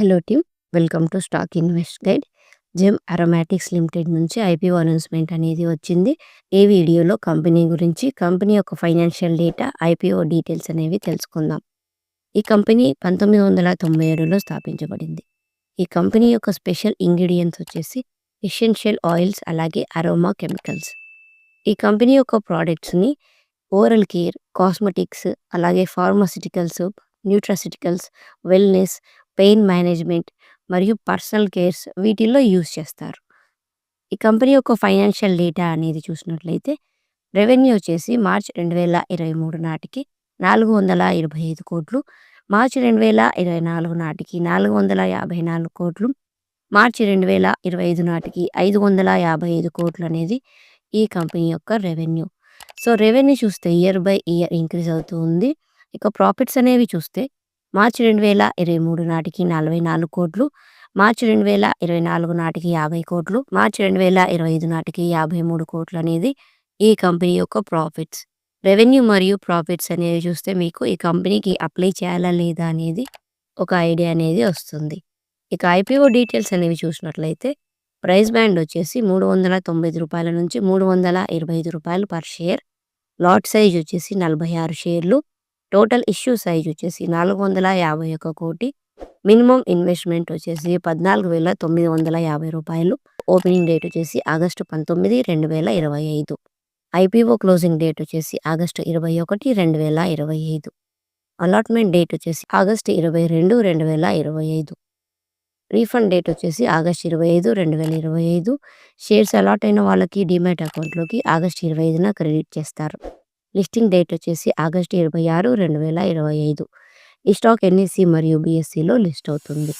Hello team welcome to stock invest guide Gem Aromatics limited నుంచి IPO announcement అనేది వచ్చింది. ఈ వీడియోలో కంపెనీ గురించి కంపెనీ యొక్క ఫైనాన్షియల్ డేటా ఐపీఓ డీటెయిల్స్ అనేవి తెలుసుకుందాం. ఈ కంపెనీ పంతొమ్మిది వందల తొంభై ఏడులో స్థాపించబడింది. ఈ కంపెనీ యొక్క స్పెషల్ ఇంగ్రీడియంట్స్ వచ్చేసి ఎసెన్షియల్ ఆయిల్స్ అలాగే అరోమా కెమికల్స్ ఈ కంపెనీ యొక్క ప్రోడక్ట్స్ని ఓరల్ కేర్ కాస్మెటిక్స్ అలాగే pharmaceuticals nutraceuticals wellness pain management మరియు పర్సనల్ కేర్స్ వీటిల్లో యూజ్ చేస్తారు. ఈ కంపెనీ యొక్క ఫైనాన్షియల్ డేటా అనేది చూసినట్లయితే రెవెన్యూ వచ్చేసి మార్చ్ రెండు వేల ఇరవై మూడు నాటికి నాలుగు వందల ఇరవై ఐదు కోట్లు మార్చి రెండు వేల ఇరవై నాలుగు నాటికి నాలుగు వందల యాభై నాలుగు కోట్లు మార్చి రెండు వేల ఇరవై ఐదు నాటికి ఐదు వందల యాభై ఐదు కోట్లు అనేది ఈ కంపెనీ యొక్క రెవెన్యూ. సో రెవెన్యూ చూస్తే ఇయర్ బై ఇయర్ ఇంక్రీజ్ అవుతూ ఉంది. ఇక ప్రాఫిట్స్ అనేవి చూస్తే మార్చి రెండు వేల ఇరవై మూడు నాటికి నలభై నాలుగు కోట్లు మార్చి రెండు వేల ఇరవై నాలుగు నాటికి యాభై కోట్లు మార్చి రెండు వేల ఇరవై ఐదు నాటికి యాభై మూడు కోట్లు అనేది ఈ కంపెనీ యొక్క ప్రాఫిట్స్. రెవెన్యూ మరియు ప్రాఫిట్స్ అనేవి చూస్తే మీకు ఈ కంపెనీకి అప్లై చేయాలా లేదా అనేది ఒక ఐడియా అనేది వస్తుంది. ఇక ఐపీఓ డీటెయిల్స్ అనేవి చూసినట్లయితే ప్రైస్ బ్యాండ్ వచ్చేసి మూడు వందల తొంభై రూపాయల నుంచి మూడు వందల ఇరవై ఐదు రూపాయలు పర్ షేర్. లాట్ సైజ్ వచ్చేసి నలభై ఆరు షేర్లు. టోటల్ ఇష్యూ సైజ్ వచ్చేసి నాలుగు వందల యాభై ఒక కోటి. మినిమం ఇన్వెస్ట్మెంట్ వచ్చేసి పద్నాలుగు వేల తొమ్మిది వందల యాభై రూపాయలు. ఓపెనింగ్ డేట్ వచ్చేసి ఆగస్టు పంతొమ్మిది రెండు వేల ఇరవై ఐదు. ఐపీఓ క్లోజింగ్ డేట్ వచ్చేసి ఆగస్టు ఇరవై ఒకటి రెండు వేల ఇరవై ఐదు. అలాట్మెంట్ డేట్ వచ్చేసి ఆగస్టు ఇరవై రెండు రెండు వేల ఇరవై ఐదు. రీఫండ్ డేట్ వచ్చేసి ఆగస్ట్ ఇరవై ఐదు రెండు వేల ఇరవై ఐదు. షేర్స్ అలాట్ అయిన వాళ్ళకి డిమాట్ అకౌంట్లోకి ఆగస్ట్ ఇరవై ఐదున క్రెడిట్ చేస్తారు. లిస్టింగ్ డేట్ వచ్చేసి ఆగస్టు ఇరవై ఆరు రెండు వేల ఇరవై ఐదు. ఈ స్టాక్ ఎన్ఈసి మరియు బిఎస్సిలో లిస్ట్ అవుతుంది.